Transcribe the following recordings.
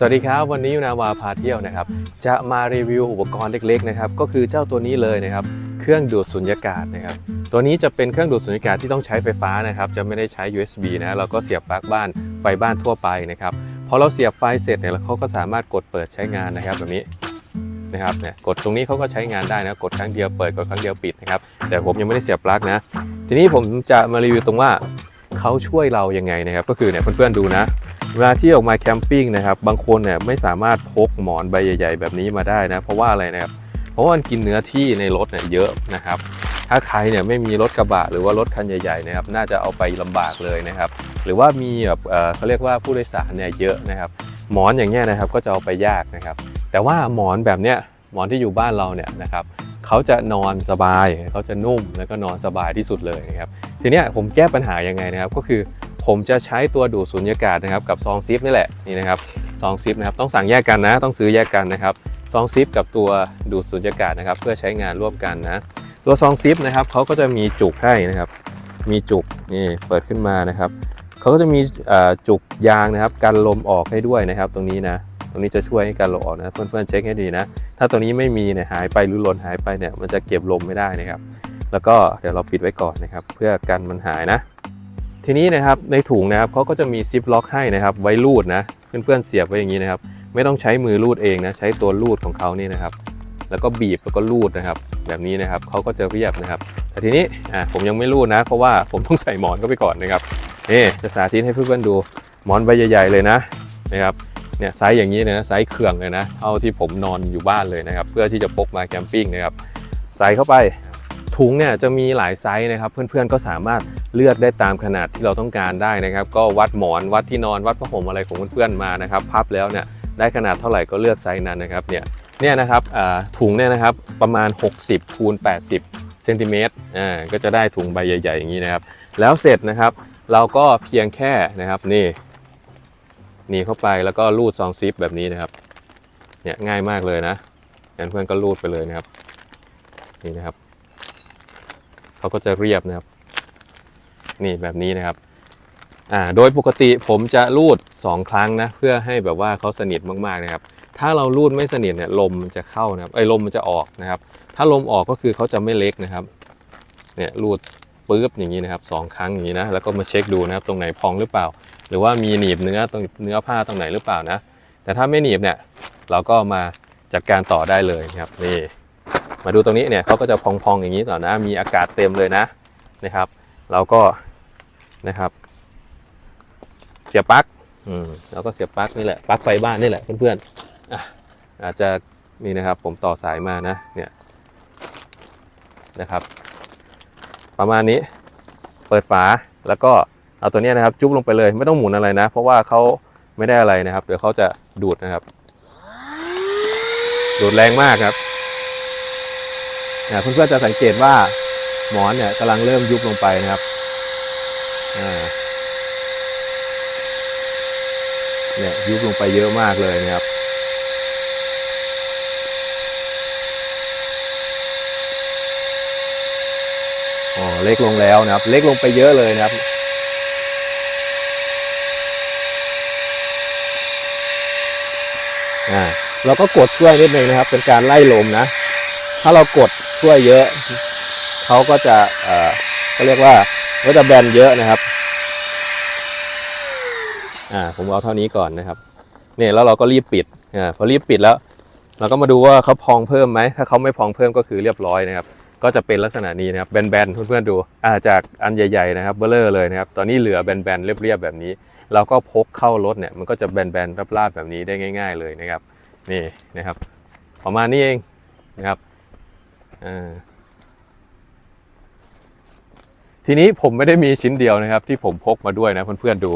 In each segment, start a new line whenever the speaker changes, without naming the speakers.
สวัสดีครับ วันนี้ยูนาวาพาเที่ยวนะครับ จะมารีวิวอุปกรณ์เล็กๆนะครับก็คือเจ้าตัวนี้เลยนะครับ เครื่องดูดสุญญากาศนะครับ ตัวนี้จะเป็นเครื่องดูดสุญญากาศที่ต้องใช้ไฟฟ้านะครับ จะไม่ได้ใช้ USB นะเราก็เสียบปลั๊กบ้านไฟบ้านทั่วไปนะครับพอเราเสียบไฟเสร็จเนี่ยเขาก็สามารถกดเปิดใช้งานนะครับแบบนี้นะครับเนี่ยกดตรงนี้เขาก็ใช้งานได้นะกดครั้งเดียวเปิดกดครั้งเดียวปิดนะครับแต่ผมยังไม่ได้เสียบปลั๊กนะทีนี้ผมจะมารีวิวตรงว่าเขาช่วยเรายังไงนะครับ ก็คือเนี่ยเพื่อนๆดูนะ เวลาที่ออกมาแคมปิ้งนะครับ บางคนเนี่ยไม่สามารถพกหมอนใบใหญ่ๆ แบบนี้มาได้นะ เพราะว่าอะไรนะครับ เพราะว่ามันกินเนื้อที่ในรถเนี่ยเยอะนะครับ ถ้าใครเนี่ยไม่มีรถกระบะหรือว่ารถคันใหญ่ๆนะครับ น่าจะเอาไปลำบากเลยนะครับ หรือว่ามีแบบเอ่อเขาเรียกว่าผู้โดยสารเนี่ยเยอะนะครับ หมอนอย่างเงี้ยนะครับ ก็จะเอาไปยากนะครับ แต่ว่าหมอนแบบเนี้ยหมอนที่อยู่บ้านเราเนี่ยนะครับเขาจะนอนสบายเขาจะนุ่มแล้วก็นอนสบายที่สุดเลยนะครับ ทีเนี้ยผมแก้ปัญหายังไงนะครับ ก็คือ ผมจะใช้ตัวดูดสุญญากาศนะครับกับซองซิปนี่แหละนี่นะครับซองซิปนะครับต้องสั่งแยกกันนะ ต้องซื้อแยกกันนะครับซองซิปกับตัวดูดสุญญากาศนะครับ เพื่อใช้งานร่วมกันนะ ตัวซองซิปนะครับเขาก็จะมีจุกให้นะครับ มีจุกนี่เปิดขึ้นมานะครับเขาก็จะมีจุกยางนะครับกันลมออกให้ด้วยนะครับ ตรงนี้นะตรงนี้จะช่วยให้กันลมออกนะเพื่อนๆเช็คให้ดีนะ ถ้าตัวนี้ไม่มีเนี่ยหายไปหรือหล่นหายไปเนี่ยมันจะเก็บลมไม่ได้นะครับ แล้วก็เดี๋ยวเราปิดไว้ก่อนนะครับ เพื่อกันมันหายนะ ทีนี้นะครับในถุงนะครับเขาก็จะมีซิปล็อกให้นะครับ ไว้รูดนะเพื่อนๆเสียบไว้อย่างนี้นะครับ ไม่ต้องใช้มือรูดเองนะใช้ตัวรูดของเขานี่นะครับ แล้วก็บีบแล้วก็รูดนะครับ แบบนี้นะครับเขาก็จะเรียบนะครับ แต่ทีนี้อะผมยังไม่รูดนะ เพราะว่าผมต้องใส่หมอนเข้าไปก่อนนะครับนี่จะสาธิตให้เพื่อนๆดูหมอนใบใหญ่ ๆ เลยนะนะครับเนี่ยไซส์อย่างนี้เลยนะไซส์เครื่องเลยนะเท่าที่ผมนอนอยู่บ้านเลยนะครับ เพื่อที่จะพกมาแคมปิ้งนะครับใส่เข้าไปถุงเนี่ยจะมีหลายไซส์นะครับ เพื่อนๆก็สามารถ เลือกได้ตามขนาดที่เราต้องการได้นะครับ ก็วัดหมอนวัดที่นอนวัดผ้าห่มอะไรของเพื่อนๆมานะครับพับแล้วเนี่ยได้ขนาดเท่าไหร่ก็เลือกไซส์นั้นนะครับเนี่ยเนี่ยนะครับถุงเนี่ยนะครับประมาณ 60คูณ80เซนติเมตรอ่าก็จะได้ถุงใบใหญ่ ๆ อย่างนี้นะครับ แล้วเสร็จนะครับ เราก็เพียงแค่นะครับนี่นี่เข้าไปแล้วก็รูดซองซิปแบบนี้นะครับเนี่ยง่ายมากเลยนะงั้นเพื่อนก็รูดไปเลยนะครับนี่นะครับเขาก็จะเรียบนะครับ นี่แบบนี้นะครับอ่าโดยปกติผมจะรูด 2 ครั้งนะเพื่อให้แบบว่าเขาสนิทมากๆนะครับ ถ้าเรารูดไม่สนิทเนี่ยลมมันจะเข้านะครับไอ้ลมมันจะออกนะครับ ถ้าลมออกก็คือเขาจะไม่เล็กนะครับเนี่ยรูดปึ๊บอย่างนี้นะครับสองครั้งอย่างนี้นะแล้วก็มาเช็คดูนะครับตรงไหนพองหรือเปล่า หรือว่ามีหนีบเนื้อตรงเนื้อผ้าตรงไหนหรือเปล่านะ แต่ถ้าไม่หนีบเนี่ยเราก็มาจัดการต่อได้เลยนะครับนี่มาดูตรงนี้เนี่ยเขาก็จะพองๆอย่างนี้ต่อนะ มีอากาศเต็มเลยนะนะครับ เราก็ นะครับ เสียบปลั๊กอืมเราก็เสียบปลั๊กนี่แหละปลั๊กไฟบ้านนี่แหละเพื่อนๆอะอาจจะนี่นะครับผมต่อสายมานะเนี่ยนะครับ ประมาณนี้เปิดฝาแล้วก็เอาตัวนี้นะครับ จุ๊บลงไปเลยไม่ต้องหมุนอะไรนะ เพราะว่าเขาไม่ได้อะไรนะครับ เดี๋ยวเขาจะดูดนะครับ ดูดแรงมากครับเนี่ยเพื่อนๆจะสังเกตว่าหมอนเนี่ยกำลังเริ่มยุบลงไปนะครับ เนี่ยยุบลงไปเยอะมากเลยนะครับอ๋อเล็กลงแล้วนะครับ เล็กลงไปเยอะเลยนะครับอ่าเราก็กดช่วยนิดนึงนะครับ เป็นการไล่ลมนะ ถ้าเรากดช่วยเยอะ เขาก็จะเอ่อก็เรียกว่า ก็จะแบนเยอะนะครับ อ่า ผมเอาเท่านี้ก่อนนะครับ เนี่ยแล้วเราก็รีบปิด อ่า พอรีบปิดแล้ว เราก็มาดูว่าเขาพองเพิ่มไหม ถ้าเขาไม่พองเพิ่มก็คือเรียบร้อยนะครับ ก็จะเป็นลักษณะนี้นะครับ แบนๆ เพื่อนๆดู อ่า จากอันใหญ่ ๆ นะครับ เบลเลอร์เลยนะครับ ตอนนี้เหลือแบนๆ เรียบๆ แบบนี้ เราก็พกเข้ารถเนี่ย มันก็จะแบนๆ ราบๆ แบบนี้ได้ง่าย ๆ เลยนะครับ นี่นะครับ ประมาณนี้เองนะครับ อ่า ทีนี้ผมไม่ได้มีชิ้นเดียวนะครับ ที่ผมพกมาด้วยนะเพื่อนๆดู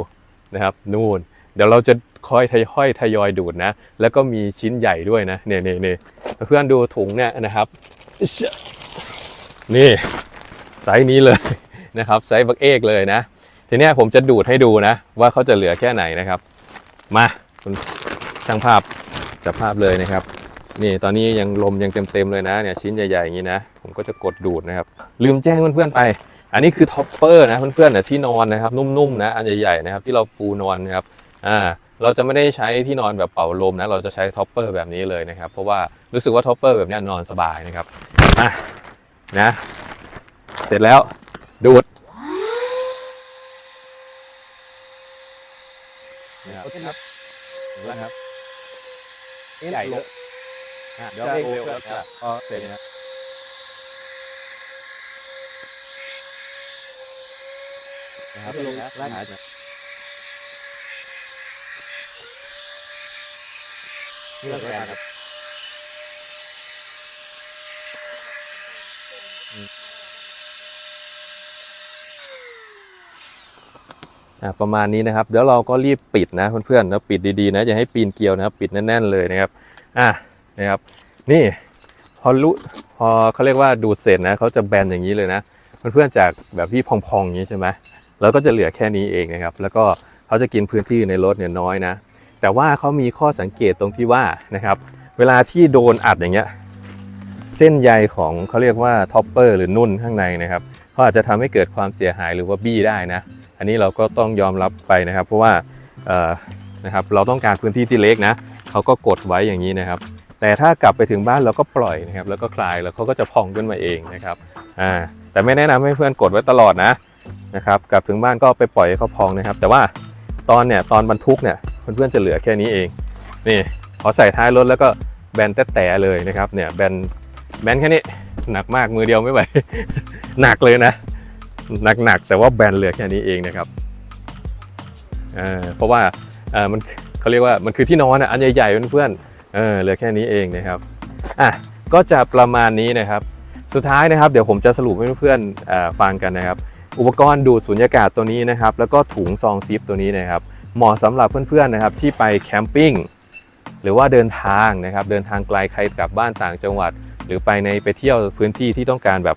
นะครับนู่น เดี๋ยวเราจะค่อยทยอยทยอยดูดนะ แล้วก็มีชิ้นใหญ่ด้วยนะเนี่ยเนี่ยเนี่ยเพื่อนๆดูถุงเนี่ยนะครับ นี่ไซส์นี้เลยนะครับไซส์บักเอกเลยนะ ทีนี้ผมจะดูดให้ดูนะ ว่าเขาจะเหลือแค่ไหนนะครับ มาคุณช่างภาพจับภาพเลยนะครับ นี่ตอนนี้ยังลมยังเต็มๆเลยนะเนี่ยชิ้นใหญ่ๆอย่างนี้นะ ผมก็จะกดดูดนะครับ ลืมแจ้งเพื่อนๆไป อันนี้คือท็อปเปอร์นะเพื่อนๆนะที่นอนนะครับนุ่มๆนะอันใหญ่ๆนะครับที่เราปูนอนนะครับอ่าเราจะไม่ได้ใช้ที่นอนแบบเป่าลมนะเราจะใช้ท็อปเปอร์แบบนี้เลยนะครับเพราะว่ารู้สึกว่าท็อปเปอร์แบบเนี้ยนอนสบายนะครับอะนะ เสร็จแล้วดูดนะครับครับนะครับใหญ่เลยอะเดี๋ยวเร่งเร็วแล้วก็พอเสร็จนะ นะครับลงนะไล่หาจากนี่เราการครับอะประมาณนี้นะครับ เดี๋ยวเราก็รีบปิดนะเพื่อนๆแล้วปิดดีๆนะอย่าให้ปีนเกลียวนะครับ ปิดแน่นๆเลยนะครับ อะนะครับ นี่พอรู้พอเขาเรียกว่าดูดเสร็จนะเขาจะแบนอย่างนี้เลยนะ เพื่อนๆจากแบบที่พองๆอย่างนี้ใช่ไหม แล้วก็จะเหลือแค่นี้เองนะครับ แล้วก็เขาจะกินพื้นที่ในรถเนี่ยน้อยนะ แต่ว่าเขามีข้อสังเกตตรงที่ว่านะครับ เวลาที่โดนอัดอย่างเงี้ย เส้นใยของเขาเรียกว่าท็อปเปอร์หรือนุ่นข้างในนะครับเขาอาจจะทำให้เกิดความเสียหายหรือว่าบี้ได้นะ อันนี้เราก็ต้องยอมรับไปนะครับ เพราะว่านะครับเราต้องการพื้นที่ที่เล็กนะเขาก็กดไว้อย่างนี้นะครับ แต่ถ้ากลับไปถึงบ้านเราก็ปล่อยนะครับ แล้วก็คลายแล้วเขาก็จะพองขึ้นมาเองนะครับอ่าแต่ไม่แนะนำให้เพื่อนกดไว้ตลอดนะ นะครับกลับถึงบ้านก็ไปปล่อยให้เขาพองนะครับ แต่ว่าตอนเนี่ยตอนบรรทุกเนี่ยเพื่อนๆจะเหลือแค่นี้เองนี่พอใส่ท้ายรถแล้วก็แบนแต่แต่เลยนะครับเนี่ยแบนแบนแค่นี้หนักมากมือเดียวไม่ไหวหนักเลยนะหนักๆแต่ว่าแบนเหลือแค่นี้เองนะครับเอ่อเพราะว่าอ่อมันเขาเรียกว่ามันคือที่นอนอันใหญ่ๆเพื่อนๆเออเหลือแค่นี้เองนะครับอะก็จะประมาณนี้นะครับ สุดท้ายนะครับ เดี๋ยวผมจะสรุปให้เพื่อนๆเอ่อฟังกันนะครับ อุปกรณ์ดูดสุญญากาศตัวนี้นะครับ แล้วก็ถุงซองซิปตัวนี้นะครับ เหมาะสำหรับเพื่อนๆนะครับที่ไปแคมปิ้งหรือว่าเดินทางนะครับ เดินทางไกลใครกลับบ้านต่างจังหวัด หรือไปในไปเที่ยวพื้นที่ที่ต้องการแบบ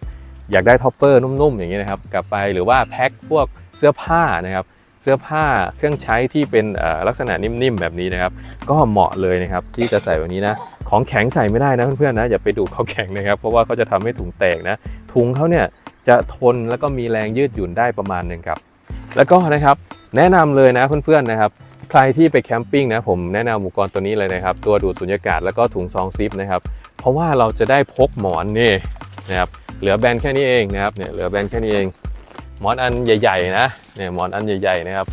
อยากได้ท็อปเปอร์นุ่มๆอย่างนี้นะครับกลับไปหรือว่าแพ็คพวกเสื้อผ้านะครับเสื้อผ้าเครื่องใช้ที่เป็นเอ่อลักษณะนิ่มๆแบบนี้นะครับ ก็เหมาะเลยนะครับที่จะใส่แบบนี้นะ ของแข็งใส่ไม่ได้นะเพื่อนๆนะอย่าไปดูดของแข็งนะครับ เพราะว่าเขาจะทำให้ถุงแตกนะถุงเขาเนี่ย จะทนแล้วก็มีแรงยืดหยุ่นได้ประมาณหนึ่งครับ แล้วก็นะครับแนะนำเลยนะเพื่อนๆนะครับ ใครที่ไปแคมปิ้งนะผมแนะนำอุปกรณ์ตัวนี้เลยนะครับ ตัวดูดสุญญากาศแล้วก็ถุงซองซิปนะครับ เพราะว่าเราจะได้พกหมอนนี่นะครับเหลือแบนแค่นี้เองนะครับเนี่ยเหลือแบนแค่นี้เอง หมอนอันใหญ่ๆนะเนี่ยหมอนอันใหญ่ๆนะครับ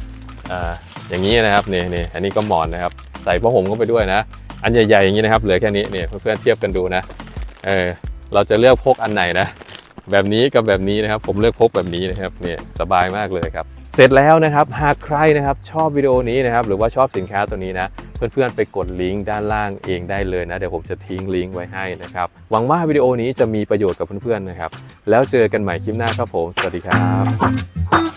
อ่าอย่างนี้นะครับเนี่ยเนี่ยอันนี้ก็หมอนนะครับใส่ผ้าห่มเข้าไปด้วยนะ อันใหญ่ๆอย่างนี้นะครับเหลือแค่นี้เนี่ยเพื่อนๆเทียบกันดูนะเออเราจะเลือกพกอันไหนนะ แบบนี้กับแบบนี้นะครับ ผมเลือกพกแบบนี้นะครับเนี่ยสบายมากเลยครับ เสร็จแล้วนะครับ หากใครนะครับชอบวิดีโอนี้นะครับหรือว่าชอบสินค้าตัวนี้นะ เพื่อนๆไปกดลิงก์ด้านล่างเองได้เลยนะ เดี๋ยวผมจะทิ้งลิงก์ไว้ให้นะครับ หวังว่าวิดีโอนี้จะมีประโยชน์กับเพื่อนๆนะครับ แล้วเจอกันใหม่คลิปหน้าครับผม สวัสดีครับ